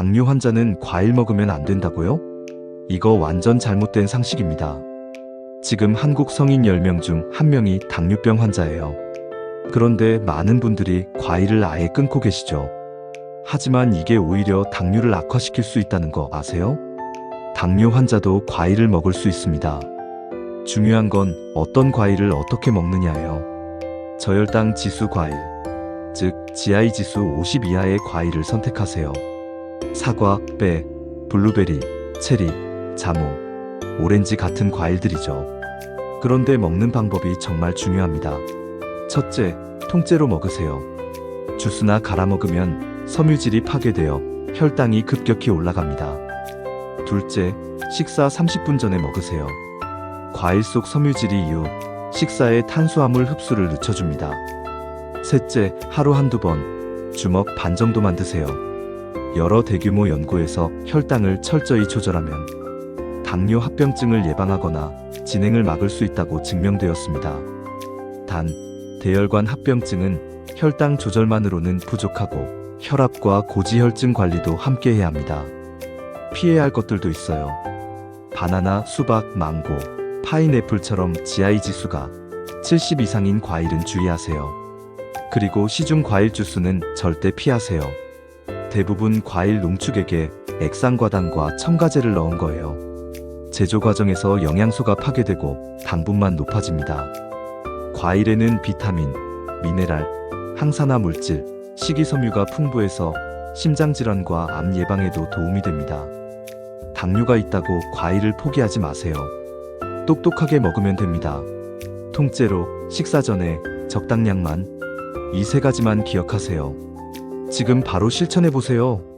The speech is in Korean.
당뇨 환자는 과일 먹으면 안 된다고요? 이거 완전 잘못된 상식입니다. 지금 한국 성인 10명 중 1명이 당뇨병 환자예요. 그런데 많은 분들이 과일을 아예 끊고 계시죠. 하지만 이게 오히려 당뇨를 악화시킬 수 있다는 거 아세요? 당뇨 환자도 과일을 먹을 수 있습니다. 중요한 건 어떤 과일을 어떻게 먹느냐예요. 저혈당 지수 과일, 즉 GI 지수 50 이하의 과일을 선택하세요. 사과, 빼, 블루베리, 체리, 자몽, 오렌지 같은 과일들이죠. 그런데 먹는 방법이 정말 중요합니다. 첫째, 통째로 먹으세요. 주스나 갈아 먹으면 섬유질이 파괴되어 혈당이 급격히 올라갑니다. 둘째, 식사 30분 전에 먹으세요. 과일 속 섬유질이 이후 식사에 탄수화물 흡수를 늦춰줍니다. 셋째, 하루 한두 번, 주먹 반 정도만 드세요. 여러 대규모 연구에서 혈당을 철저히 조절하면 당뇨 합병증을 예방하거나 진행을 막을 수 있다고 증명되었습니다. 단, 대혈관 합병증은 혈당 조절만으로는 부족하고 혈압과 고지혈증 관리도 함께 해야 합니다. 피해야 할 것들도 있어요. 바나나, 수박, 망고, 파인애플처럼 GI 지수가 70 이상인 과일은 주의하세요. 그리고 시중 과일 주스는 절대 피하세요. 대부분 과일 농축액에 액상과당과 첨가제를 넣은 거예요. 제조 과정에서 영양소가 파괴되고 당분만 높아집니다. 과일에는 비타민, 미네랄, 항산화 물질, 식이섬유가 풍부해서 심장질환과 암 예방에도 도움이 됩니다. 당뇨가 있다고 과일을 포기하지 마세요. 똑똑하게 먹으면 됩니다. 통째로 식사 전에 적당량만 이 세 가지만 기억하세요. 지금 바로 실천해 보세요.